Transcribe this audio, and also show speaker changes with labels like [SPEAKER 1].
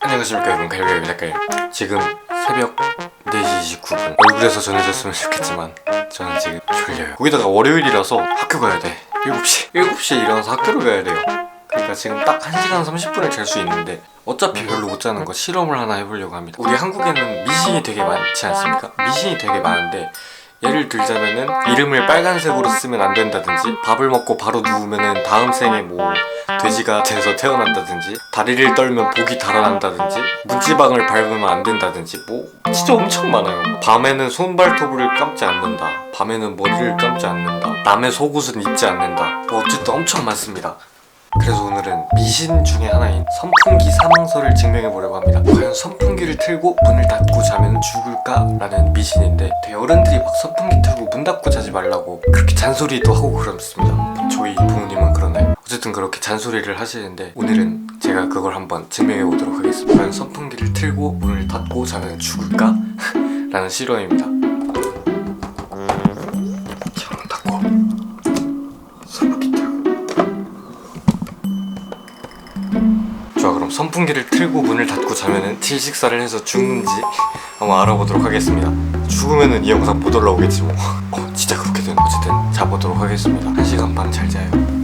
[SPEAKER 1] 안녕하십니까 여러분. 갈비갈비 작가예요 지금 새벽 4시 29분. 얼굴에서 전해졌으면 좋겠지만 저는 지금 졸려요. 거기다가 월요일이라서 학교 가야 돼. 7시. 7시에 일어나서 학교를 가야 돼요. 그러니까 지금 딱 1시간 30분을 잘 수 있는데 어차피 별로 못 자는 거 실험을 하나 해보려고 합니다. 우리 한국에는 미신이 되게 많지 않습니까? 미신이 되게 많은데 예를 들자면은 이름을 빨간색으로 쓰면 안 된다든지 밥을 먹고 바로 누우면은 다음 생에 뭐 돼지가 돼서 태어난다든지 다리를 떨면 복이 달아난다든지 문지방을 밟으면 안 된다든지 뭐 진짜 엄청 많아요 밤에는 손발톱을 감지 않는다 밤에는 머리를 감지 않는다 남의 속옷은 입지 않는다 뭐 어쨌든 엄청 많습니다 그래서 오늘은 미신 중에 하나인 선풍기 사망설을 증명해 보려고 합니다. 과연 선풍기를 틀고 문을 닫고 자면 죽을까라는 미신인데 되게 어른들이 막 선풍기 틀고 문 닫고 자지 말라고 그렇게 잔소리도 하고 그렇습니다. 저희 부모님은? 어쨌든 그렇게 잔소리를 하시는데 오늘은 제가 그걸 한번 증명해 보도록 하겠습니다. 과연 선풍기를 틀고 문을 닫고 자면 죽을까? 라는 실험입니다. 선풍기를 틀고 문을 닫고 자면은 질식사를 해서 죽는지 한번 알아보도록 하겠습니다. 죽으면은 이 영상 못 올라오겠지 뭐. 어, 진짜 그렇게 되는 어쨌든 자보도록 하겠습니다. 한 시간 반 잘 자요